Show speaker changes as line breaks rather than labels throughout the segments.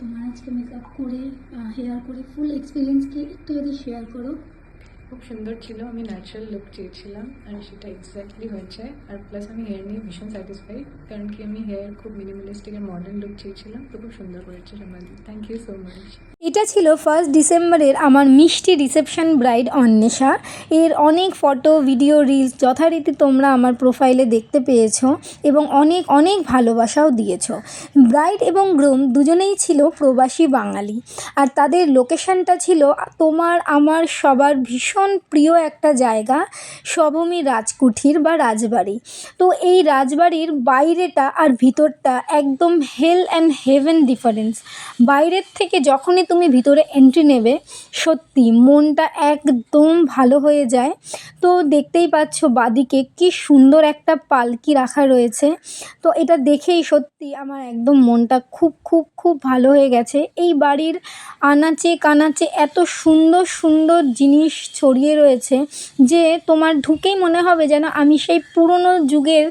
তোমার আজকে মেকআপ করে হেয়ার করে ফুল এক্সপিরিয়েন্স কি একটু যদি শেয়ার করো।
খুব সুন্দর ছিল, আমি ন্যাচারাল লুক চেয়েছিলাম, আর সেটা এক্স্যাক্টলি হয়েছে। আর প্লাস আমি হেয়ার নিয়ে ভীষণ স্যাটিসফাইড কারণ কি আমি হেয়ার খুব মিনিমালিস্টিক আর মডার্ন লুক চেয়েছিলাম, তো খুব সুন্দর করেছে সমাধি থ্যাংক ইউ সো মাচ
এটা ছিল ফার্স্ট ডিসেম্বরের আমার মিষ্টি রিসেপশন ব্রাইড অন্বেষা। এর অনেক ফটো ভিডিও রিলস যথারীতি তোমরা আমার প্রোফাইলে দেখতে পেয়েছ এবং অনেক অনেক ভালোবাসাও দিয়েছ। ব্রাইড এবং গ্রুম দুজনেই ছিল প্রবাসী বাঙালি, আর তাদের লোকেশনটা ছিল তোমার, আমার, সবার ভীষণ প্রিয় একটা জায়গা সবমি রাজকুঠির বা রাজবাড়ি। তো এই রাজবাড়ির বাইরেটা আর ভিতরটা একদম হেল অ্যান্ড হেভেন ডিফারেন্স বাইরের থেকে যখনই তুমি ভিতরে এন্ট্রি নেবে, সত্যি মনটা একদম ভালো হয়ে যায়। তো দেখতেই পাচ্ছ বাদিকে কি সুন্দর একটা পালকি রাখা রয়েছে। তো এটা দেখেই সত্যি আমার একদম মনটা খুব খুব খুব ভালো হয়ে গেছে। এই বাড়ির আনাচে কানাচে এত সুন্দর সুন্দর জিনিস ছড়িয়ে রয়েছে যে তোমার ঢুকেই মনে হবে যেন আমি সেই পুরনো যুগের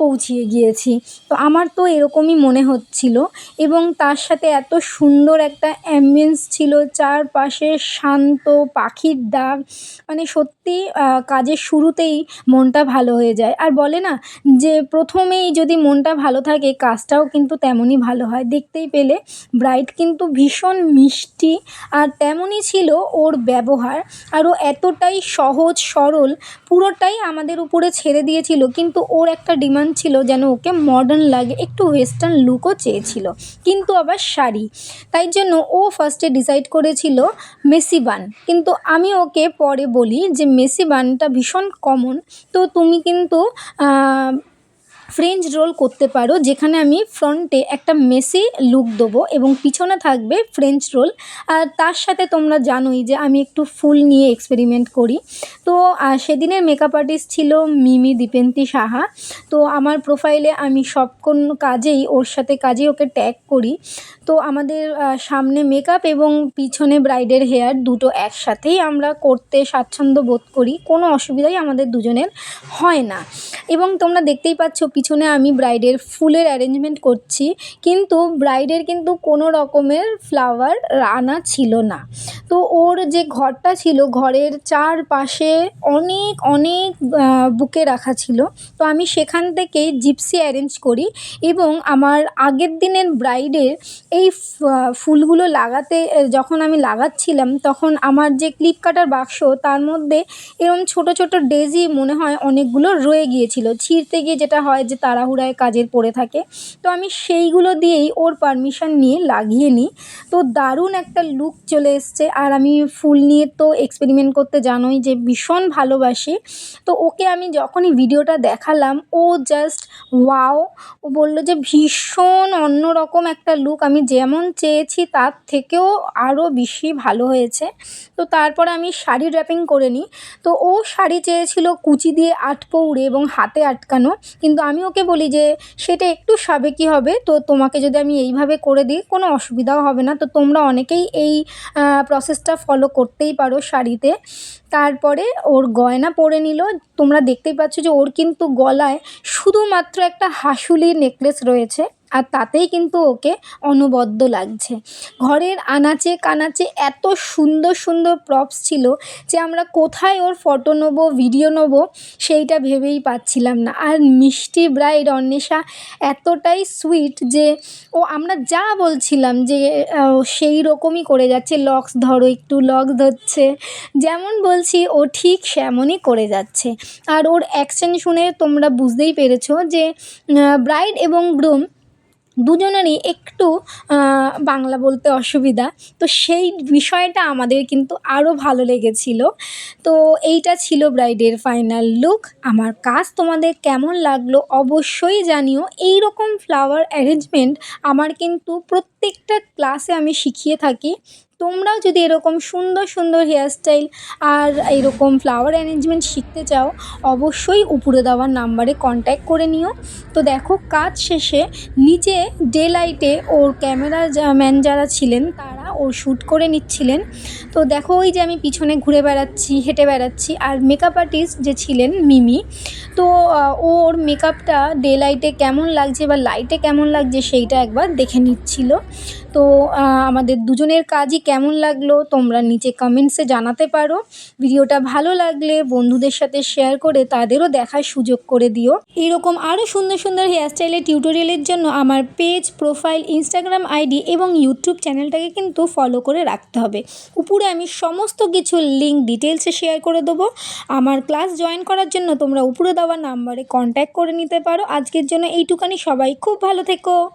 পৌঁছিয়ে গিয়েছি। তো আমার তো এরকমই মনে হচ্ছিল এবং তার সাথে এত সুন্দর একটা অ্যাম্বিয়েন্স ছিল, চারপাশে শান্ত পাখির ডাক। মানে সত্যি কাজের শুরুতেই মনটা ভালো হয়ে যায়। আর বলে না যে প্রথমেই যদি মনটা ভালো থাকে, কাজটাও কিন্তু তেমনই ভালো হয়। দেখতেই পেলে ব্রাইড কিন্তু ভীষণ মিষ্টি আর তেমনই ছিল ওর ব্যবহার। আর ও এতটাই সহজ, সরল, পুরোটাই আমাদের উপরে ছেড়ে দিয়েছিল। কিন্তু ওর একটা ডিমান্ড ছিল যেন ওকে মডার্ন লাগে, একটু ওয়েস্টার্ন লুকও চেয়েছিল। কিন্তু আবার শাড়ি। তাই জন্য ও ফার্স্টে ডিসাইড করেছিল মেসি বান। কিন্তু আমি ওকে পরে বলি যে মেসি বানটা ভীষণ কমন তো তুমি কিন্তু ফ্রেঞ্চ রোল করতে পারো, যেখানে আমি ফ্রন্টে একটা মেসি লুক দেবো এবং পিছনে থাকবে ফ্রেঞ্চ রোল। আর তার সাথে তোমরা জানোই যে আমি একটু ফুল নিয়ে এক্সপেরিমেন্ট করি। তো সেদিনের মেকআপ আর্টিস্ট ছিল মিমি দীপেন্তি সাহা। তো, আমার প্রোফাইলে আমি সব কোন কাজেই ওর সাথে কাজেই ওকে ট্যাগ করি। তো, আমাদের সামনে মেকআপ এবং পিছনে ব্রাইডের হেয়ার দুটো একসাথেই আমরা করতে স্বাচ্ছন্দ্য বোধ করি। কোনো অসুবিধাই আমাদের দুজনের হয় না। এবং তোমরা দেখতেই পাচ্ছ পিছনে আমি ব্রাইডের ফুলের অ্যারেঞ্জমেন্ট করছি, কিন্তু ব্রাইডের কিন্তু কোনো রকমের ফ্লাওয়ার আনা ছিল না। তো ওর যে ঘরটা ছিল, ঘরের চারপাশে অনেক অনেক বুকে রাখা ছিল। তো আমি সেখান থেকেই জিপসি অ্যারেঞ্জ করি এবং আমার আগের দিনের ব্রাইডের এই ফুলগুলো লাগাতে, যখন আমি লাগাচ্ছিলাম, তখন আমার যে ক্লিপ কাটার বাক্স, তার মধ্যে এরম ছোট ছোট ডেজি মনে হয় অনেকগুলো রয়ে গিয়েছিল। ছিঁড়তে গিয়ে যেটা হয় যে তাড়াহুড়ায় কাজের পড়ে থাকে। তো আমি সেইগুলো দিয়েই ওর পারমিশন নিয়ে লাগিয়ে নিই। তো দারুণ একটা লুক চলে এসছে। আর আমি ফুল নিয়ে তো এক্সপেরিমেন্ট করতে জানোই যে ভীষণ ভালোবাসি। তো ওকে আমি যখনই ভিডিওটা দেখালাম, ও জাস্ট ওয়াও ও বলল যে ভীষণ অন্যরকম একটা লুক আমি যেমন চেয়েছি তার থেকেও আরও বেশি ভালো হয়েছে। তো তারপরে আমি শাড়ি ড্র্যাপিং করে নিই। তো ও শাড়ি চেয়েছিল কুচি দিয়ে আটপৌড়ে এবং হাতে আটকানো। কিন্তু আমি ওকে বলি যে, সেটা একটু সাবেকি হবে, তো তোমাকে যদি আমি এইভাবে করে দিই, কোনো অসুবিধাও হবে না। তো তোমরা অনেকেই এই প্রসেসটা ফলো করতেই পারো শাড়িতে। তারপরে ওর গয়না পরে নিল। তোমরা দেখতেই পাচ্ছ যে ওর কিন্তু গলায় শুধুমাত্র একটা হাসুলি নেকলেস রয়েছে। আর তাতেই কিন্তু ওকে অনবদ্য লাগছে। ঘরের আনাচে কানাচে এত সুন্দর সুন্দর প্রপস ছিল যে আমরা কোথায় ওর ফটো নেব ভিডিও নেব সেইটা ভেবেই পাচ্ছিলাম না। আর মিষ্টি ব্রাইড অন্বেষা এতটাই সুইট যে ও আমরা যা বলছিলাম যে সেই রকমই করে যাচ্ছে লক্স ধরো, একটু লক্স ধরছে, যেমন বলছি ও ঠিক সেমনই করে যাচ্ছে। আর ওর অ্যাকশন শুনে তোমরা বুঝতেই পেরেছ যে ব্রাইড এবং গ্রুম দুজনেরই একটু বাংলা বলতে অসুবিধা। তো সেই বিষয়টা আমাদের কিন্তু আরও ভালো লেগেছিল। তো এইটা ছিল ব্রাইডের ফাইনাল লুক। আমার কাজ তোমাদের কেমন লাগল অবশ্যই জানিও। এই রকম ফ্লাওয়ার অ্যারেঞ্জমেন্ট আমার কিন্তু প্রত্যেকটা ক্লাসে আমি শিখিয়ে থাকি। তোমরাও যদি এরকম সুন্দর সুন্দর হেয়ারস্টাইল আর এরকম ফ্লাওয়ার অ্যারেঞ্জমেন্ট শিখতে চাও, অবশ্যই উপরে দেওয়ার নাম্বারে কন্ট্যাক্ট করে নিও। তো দেখো, কাজ শেষে নিচে ডে লাইটে ওর ক্যামেরা ম্যান যারা ছিলেন, তারা ও শ্যুট করে নিচ্ছিলেন। তো দেখো ওই যে আমি পিছনে ঘুরে বেড়াচ্ছি, হেঁটে বেড়াচ্ছি আর মেকআপ আর্টিস্ট যে ছিলেন মিমি, তো ওর মেকআপটা ডে লাইটে কেমন লাগছে বা লাইটে কেমন লাগছে সেইটা একবার দেখে নিচ্ছিল। তো আমাদের দুজনের কাজই কেমন লাগল তোমরা নিচে কমেন্টসে জানাতে পারো। ভিডিওটা ভালো লাগলে বন্ধুদের সাথে শেয়ার করে তাদেরও দেখার সুযোগ করে দিও। এরকম আরও সুন্দর সুন্দর হেয়ারস্টাইলের টিউটোরিয়ালের জন্য আমার পেজ প্রোফাইল ইনস্টাগ্রাম আইডি এবং ইউটিউব চ্যানেলটাকে কিন্তু ফলো করে রাখতে হবে। উপরে আমি সমস্ত কিছু লিঙ্ক ডিটেলসে শেয়ার করে দেবো। আমার ক্লাস জয়েন করার জন্য তোমরা উপরে দেওয়া নাম্বারে কন্ট্যাক্ট করে নিতে পারো। আজকের জন্য এইটুকানি। সবাই খুব ভালো থেকো।